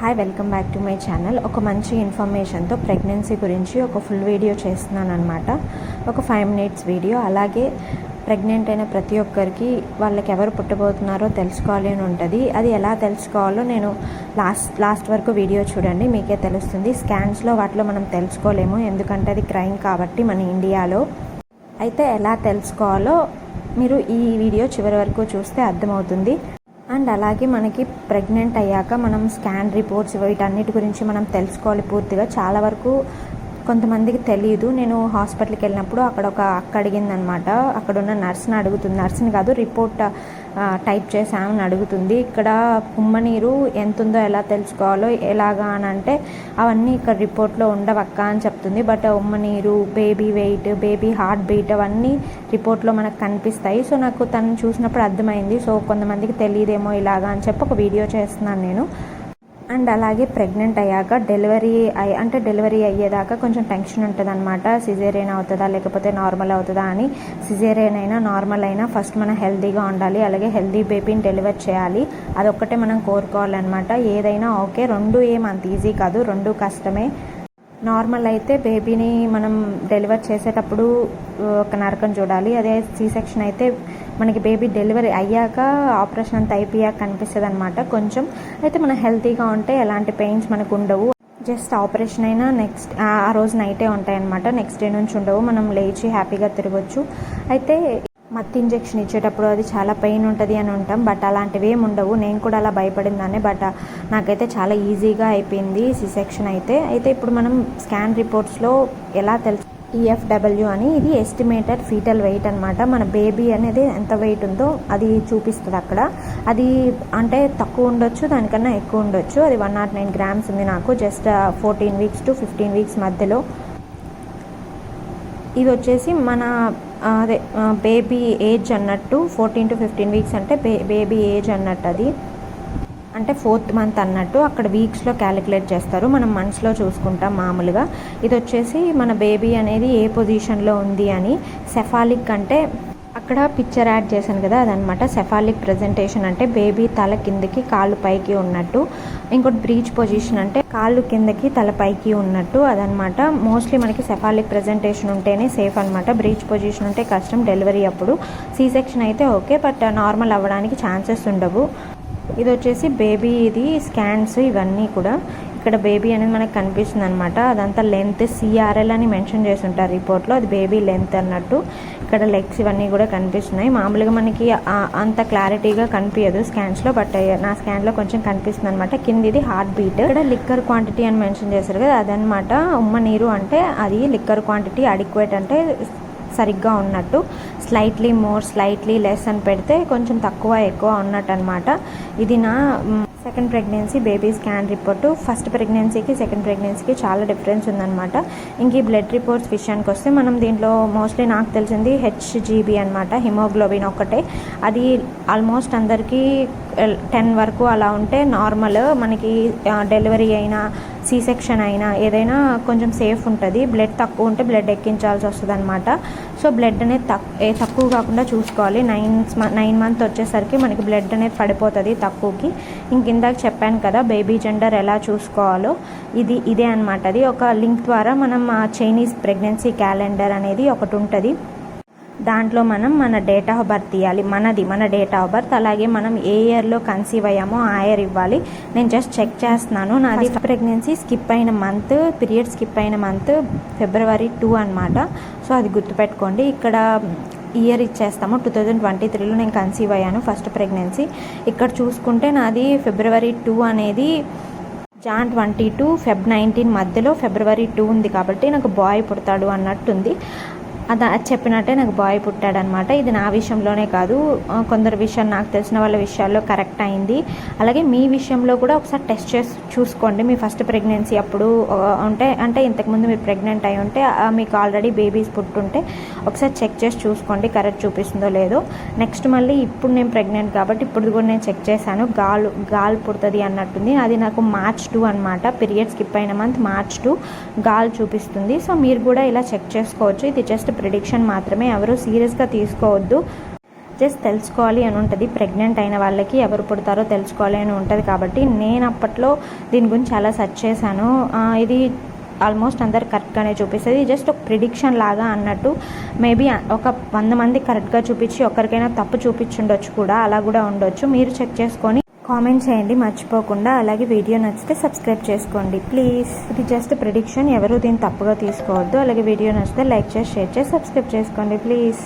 Hi welcome back to my channel ఒక మంచి ఇన్ఫర్మేషన్తో pregnancy గురించి ఒక ఫుల్ వీడియో చేస్తున్నాను అనమాట ఒక ఫైవ్ మినిట్స్ వీడియో అలాగే ప్రెగ్నెంట్ అయిన ప్రతి ఒక్కరికి వాళ్ళకి ఎవరు పుట్టబోతున్నారో తెలుసుకోవాలి అని ఉంటుంది. అది ఎలా తెలుసుకోవాలో నేను లాస్ట్ లాస్ట్ వరకు వీడియో చూడండి. మీకే తెలుస్తుంది. స్కాన్స్లో వాటిలో మనం తెలుసుకోలేము. ఎందుకంటే అది క్రైమ్ కాబట్టి మన ఇండియాలో. అయితే ఎలా తెలుసుకోవాలో మీరు ఈ వీడియో చివరి వరకు చూస్తే అర్థమవుతుంది. అండ్ అలాగే మనకి ప్రెగ్నెంట్ అయ్యాక మనం స్కాన్ రిపోర్ట్స్ వీటన్నిటి గురించి మనం తెలుసుకోవాలి పూర్తిగా. చాలా వరకు కొంతమందికి తెలియదు నేను హాస్పిటల్కి వెళ్ళినప్పుడు అక్కడ ఒక అక్క అడిగిందనమాట. అక్కడ ఉన్న నర్స్ని అడుగుతుంది. నర్స్ని కాదు రిపోర్ట్ టైప్ చేసామని అడుగుతుంది. ఇక్కడ ఉమ్మనీరు ఎంత ఉందో ఎలా తెలుసుకోవాలో ఎలాగా అని అంటే అవన్నీ ఇక్కడ రిపోర్ట్లో ఉండవక్క అని చెప్తుంది. But ఉమ్మనీరు baby weight baby heart beat అవన్నీ రిపోర్ట్లో మనకు కనిపిస్తాయి. సో నాకు తను చూసినప్పుడు అర్థమైంది. సో కొంతమందికి తెలియదేమో ఇలాగా అని చెప్పి ఒక వీడియో చేస్తున్నాను నేను. అండ్ అలాగే ప్రెగ్నెంట్ అయ్యాక డెలివరీ అయ్యి అంటే డెలివరీ అయ్యేదాకా కొంచెం టెన్షన్ ఉంటుంది అనమాట సిజేరియన్ అవుతుందా లేకపోతే నార్మల్ అవుతుందా అని. సిజేరియన్ అయినా నార్మల్ అయినా ఫస్ట్ మనం హెల్తీగా ఉండాలి. అలాగే హెల్తీ బేబీని డెలివర్ చేయాలి. అదొక్కటే మనం కోరుకోవాలన్నమాట. ఏదైనా ఓకే రెండు ఏం అంత ఈజీ కాదు. రెండు కష్టమే. నార్మల్ అయితే బేబీని మనం డెలివర్ చేసేటప్పుడు ఒక నరకం చూడాలి. అదే సీ సెక్షన్ అయితే మనకి బేబీ డెలివరీ అయ్యాక ఆపరేషన్ అంతా అయిపోయాక కనిపిస్తుంది అనమాట కొంచెం. అయితే మనం హెల్తీగా ఉంటే ఎలాంటి పెయిన్స్ మనకు ఉండవు. జస్ట్ ఆపరేషన్ అయినా నెక్స్ట్ ఆ రోజు నైటే ఉంటాయి అనమాట నెక్స్ట్ డే నుంచి ఉండవు. మనం లేచి హ్యాపీగా తిరగచ్చు. అయితే మత్తి ఇంజెక్షన్ ఇచ్చేటప్పుడు అది చాలా పెయిన్ ఉంటుంది అని ఉంటాం బట్ అలాంటివి ఏమి ఉండవు. నేను కూడా అలా భయపడిందానే బట్ నాకైతే చాలా ఈజీగా అయిపోయింది సి సెక్షన్ అయితే. అయితే ఇప్పుడు మనం స్కాన్ రిపోర్ట్స్లో ఎలా తెలుసు ఈఎఫ్డబ్ల్యూ అని ఇది ఎస్టిమేటెడ్ ఫీటల్ వెయిట్ అనమాట మన బేబీ అనేది ఎంత వెయిట్ ఉందో అది చూపిస్తుంది అక్కడ. అది అంటే తక్కువ ఉండొచ్చు దానికన్నా ఎక్కువ ఉండొచ్చు. అది వన్ నాట్ నైన్ గ్రామ్స్ ఉంది నాకు just fourteen weeks to fifteen weeks మధ్యలో. ఇది వచ్చేసి మన అదే బేబీ ఏజ్ అన్నట్టు ఫోర్టీన్ టు ఫిఫ్టీన్ వీక్స్ అంటే బే బేబీ ఏజ్ అన్నట్టు అది. అంటే ఫోర్త్ మంత్ అన్నట్టు అక్కడ వీక్స్లో క్యాలిక్యులేట్ చేస్తారు. మనం మంత్స్లో చూసుకుంటాం మామూలుగా. ఇది వచ్చేసి మన బేబీ అనేది ఏ పొజిషన్లో ఉంది అని. సెఫాలిక్ అంటే అక్కడ పిక్చర్ యాడ్ చేశాను కదా అదనమాట సెఫాలిక్ ప్రజెంటేషన్ అంటే బేబీ తల కిందకి కాళ్ళు పైకి ఉన్నట్టు ఇంకోటి బ్రీచ్ పొజిషన్ అంటే కాళ్ళు కిందకి తల పైకి ఉన్నట్టు అదనమాట మోస్ట్లీ మనకి సెఫాలిక్ ప్రజెంటేషన్ ఉంటేనే సేఫ్ అనమాట బ్రీచ్ పొజిషన్ ఉంటే కష్టం డెలివరీ అప్పుడు. సీ సెక్షన్ అయితే ఓకే బట్ నార్మల్ అవ్వడానికి ఛాన్సెస్ ఉండవు. ఇది వచ్చేసి బేబీ ఇది స్కాన్స్ ఇవన్నీ కూడా. ఇక్కడ బేబీ అనేది మనకు కనిపిస్తుంది అనమాట అదంతా లెంత్ సిఆర్ఎల్ అని మెన్షన్ చేసి ఉంటారు రిపోర్ట్లో అది బేబీ లెంత్ అన్నట్టు ఇక్కడ లెగ్స్ ఇవన్నీ కూడా కనిపిస్తున్నాయి. మామూలుగా మనకి అంత క్లారిటీగా కనిపించదు స్కాన్స్లో బట్ నా స్కాన్లో కొంచెం కనిపిస్తుంది అనమాట కింద ఇది హార్ట్ బీట్ ఇక్కడ లిక్కర్ క్వాంటిటీ అని మెన్షన్ చేశారు కదా అదనమాట ఉమ్మ నీరు అంటే అది లిక్కర్ క్వాంటిటీ అడిక్వేట్ అంటే సరిగ్గా ఉన్నట్టు. స్లైట్లీ మోర్ స్లైట్లీ లెస్ అని పెడితే కొంచెం తక్కువ ఎక్కువ ఉన్నట్టు అనమాట ఇది నా second pregnancy baby scan report first ప్రెగ్నెన్సీకి second ప్రెగ్నెన్సీకి చాలా డిఫరెన్స్ ఉందన్నమాట. ఇంక ఈ బ్లడ్ రిపోర్ట్స్ విషయానికి వస్తే మనం దీంట్లో మోస్ట్లీ నాకు తెలిసింది హెచ్జీబీ అనమాట హిమోగ్లోబిన్ ఒక్కటే. అది ఆల్మోస్ట్ అందరికీ టెన్ వరకు అలా ఉంటే నార్మల్ మనకి డెలివరీ అయినా సీ సెక్షన్ అయినా ఏదైనా కొంచెం సేఫ్ ఉంటుంది. బ్లడ్ తక్కువ ఉంటే బ్లడ్ ఎక్కించాల్సి వస్తుంది అనమాట సో బ్లడ్ అనేది తక్కువ తక్కువ కాకుండా చూసుకోవాలి. నైన్ నైన్ మంత్ వచ్చేసరికి మనకి బ్లడ్ అనేది పడిపోతుంది తక్కువకి. ఇంక ఇందాక చెప్పాను కదా బేబీ జెండర్ ఎలా చూసుకోవాలో. ఇది ఇదే అనమాట అది ఒక లింక్ ద్వారా మనం చైనీస్ ప్రెగ్నెన్సీ క్యాలెండర్ అనేది ఒకటి ఉంటుంది. దాంట్లో మనం మన డేట్ ఆఫ్ బర్త్ ఇవ్వాలి మనది మన డేట్ ఆఫ్ బర్త్ అలాగే మనం ఏ ఇయర్లో కన్సీవ్ అయ్యామో ఆ ఇయర్ ఇవ్వాలి. నేను జస్ట్ చెక్ చేస్తున్నాను. నాది ప్రెగ్నెన్సీ స్కిప్ అయిన మంత్ పీరియడ్ స్కిప్ అయిన మంత్ ఫిబ్రవరి టూ అనమాట సో అది గుర్తుపెట్టుకోండి. ఇక్కడ ఇయర్ ఇచ్చేస్తాము. టూ థౌజండ్ ట్వంటీ త్రీలో నేను కన్సీవ్ అయ్యాను ఫస్ట్ ప్రెగ్నెన్సీ ఇక్కడ చూసుకుంటే నాది ఫిబ్రవరి టూ అనేది Jan twenty two Feb nineteen మధ్యలో ఫిబ్రవరి టూ ఉంది కాబట్టి నాకు బాయ్ పుడతాడు అన్నట్టుంది. అది చెప్పినట్టే నాకు బాయ్ పుట్టాడనమాట. ఇది నా విషయంలోనే కాదు. కొందరు విషయం నాకు తెలిసిన వాళ్ళ విషయాల్లో కరెక్ట్ అయింది. అలాగే మీ విషయంలో కూడా ఒకసారి టెస్ట్ చేసి చూసుకోండి. మీ ఫస్ట్ ప్రెగ్నెన్సీ అప్పుడు ఉంటే అంటే ఇంతకుముందు మీరు ప్రెగ్నెంట్ అయి ఉంటే మీకు ఆల్రెడీ బేబీస్ పుట్టుంటే ఒకసారి చెక్ చేసి చూసుకోండి. కరెక్ట్ చూపిస్తుందో లేదో. నెక్స్ట్ మళ్ళీ ఇప్పుడు నేను ప్రెగ్నెంట్ కాబట్టి ఇప్పుడు కూడా నేను చెక్ చేశాను. గాల్ గాల్ పుడుతుంది అన్నట్టుంది. అది నాకు మార్చ్ టూ అనమాట పీరియడ్ స్కిప్ అయిన మంత్ మార్చ్ టూ గాల్ చూపిస్తుంది. సో మీరు కూడా ఇలా చెక్ చేసుకోవచ్చు. ఇది జస్ట్ ప్రిడిక్షన్ మాత్రమే ఎవరు సీరియస్గా తీసుకోవద్దు. జస్ట్ తెలుసుకోవాలి అని ఉంటుంది. ప్రెగ్నెంట్ అయిన వాళ్ళకి ఎవరు పుడతారో తెలుసుకోవాలి అని ఉంటుంది కాబట్టి నేను అప్పట్లో దీని గురించి చాలా సెర్చ్ చేశాను. ఇది ఆల్మోస్ట్ అందరు కరెక్ట్గానే చూపిస్తుంది. జస్ట్ ఒక ప్రిడిక్షన్ లాగా అన్నట్టు మేబీ ఒక వంద మంది కరెక్ట్గా చూపించి ఒకరికైనా తప్పు చూపించుండొచ్చు కూడా అలా కూడా ఉండొచ్చు. మీరు చెక్ చేసుకొని కామెంట్ చేయండి మర్చిపోకుండా. అలాగే వీడియో నచ్చితే సబ్స్క్రైబ్ చేసుకోండి. ప్లీజ్. ఇది జస్ట్ ప్రిడిక్షన్ ఎవరు దీన్ని తప్పుగా తీసుకోవద్దు. అలాగే వీడియో నచ్చితే లైక్ చేసి షేర్ చేసి సబ్స్క్రైబ్ చేసుకోండి. ప్లీజ్.